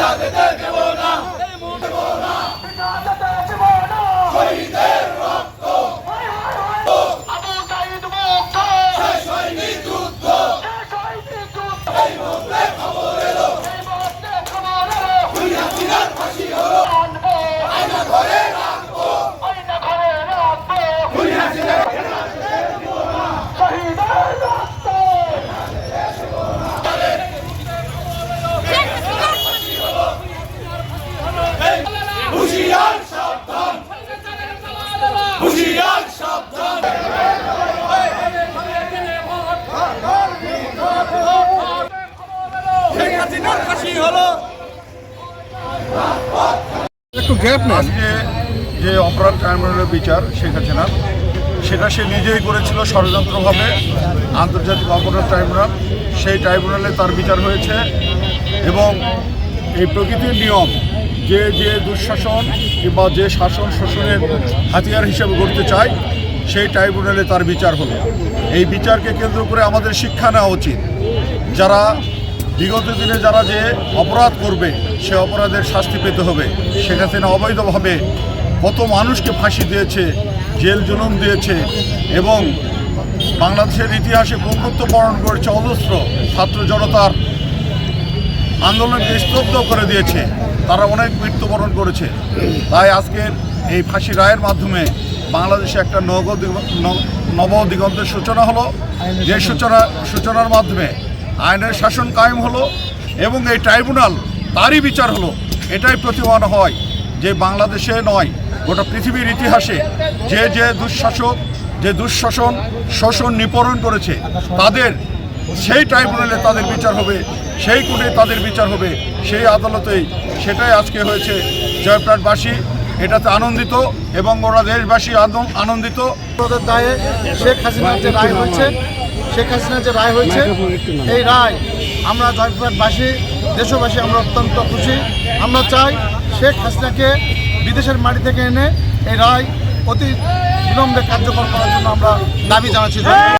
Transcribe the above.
verdade eterna. একটু gap নেন। আজকে যে অপরাধ ট্রাইব্যুনালের বিচার শেখ হাসিনার সেটা সে নিজেই করেছিল ষড়যন্ত্রভাবে আন্তর্জাতিক অপরাধ ট্রাইব্যুনাল। সেই ট্রাইব্যুনালে তার বিচার হয়েছে এবং এই প্রকৃতির নিয়ম যে যে দুঃশাসন কিংবা যে শাসন শোষণের হাতিয়ার হিসেবে গড়তে চায় সেই ট্রাইব্যুনালে তার বিচার হলো এই বিচারকে কেন্দ্র করে আমাদের শিক্ষা নেওয়া উচিত। যারা বিগত দিনে যারা যে অপরাধ করবে, সে অপরাধের শাস্তি পেতে হবে। শেখ অবৈধভাবে কত মানুষকে ফাঁসি দিয়েছে, জেল জুলুম দিয়েছে এবং বাংলাদেশের ইতিহাসে বন্ধুত্ব বরণ করেছে, অজস্র ছাত্র জনতার আন্দোলনকে স্তব্ধ করে দিয়েছে। তারা অনেক মৃত্যুবরণ করেছে। তাই আজকের এই ফাঁসি রায়ের মাধ্যমে বাংলাদেশে একটা নব নব দিগন্তের সূচনা হলো। যে সূচনা সূচনার মাধ্যমে আইনের শাসন কায়েম হলো এবং এই ট্রাইব্যুনাল তারই বিচার হলো। এটাই প্রতিমান হয় যে বাংলাদেশে নয়, গোটা পৃথিবীর ইতিহাসে যে যে দুঃশাসক, যে দুঃশাসন, শোষণ নিপরণ করেছে, তাদের সেই ট্রাইব্যুনালে তাদের বিচার হবে, সেই কোর্টে তাদের বিচার হবে, সেই আদালতেই সেটাই আজকে হয়েছে জয়প্রাটবাসী। এটাতে আনন্দিত এবং ওরা দেশবাসী আনন্দ- আনন্দিত। দায়ে শেখ হাসিনার যে রায় হয়েছে শেখ হাসিনার যে রায় হয়েছে, এই রায় আমরা জয়পুরহাটবাসী দেশবাসী আমরা অত্যন্ত খুশি। আমরা চাই শেখ হাসিনাকে বিদেশের মাটি থেকে এনে এই রায় অতি বিলম্বে কার্যকর করার জন্য আমরা দাবি জানাচ্ছি।